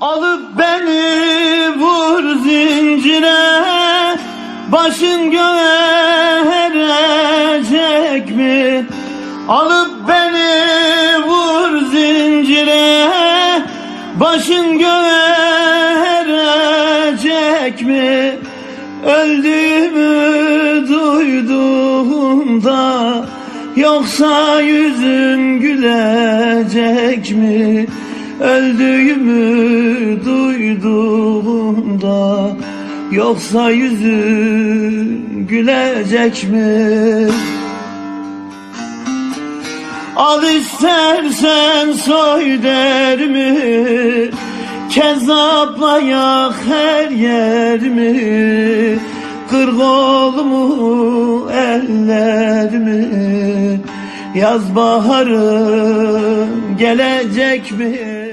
Alıp beni vur zincire Başın göğe erecek mi? Alıp beni vur zincire Başın göğe erecek mi? Öldüğümü duyduğumda Yoksa yüzün gülecek mi? Öldüğümü duyduğumda Yoksa yüzün gülecek mi? Al istersen soy derimi Kezzapla yak her yerimi Kır kolumu ellerimi Yaz baharım gelecek mi?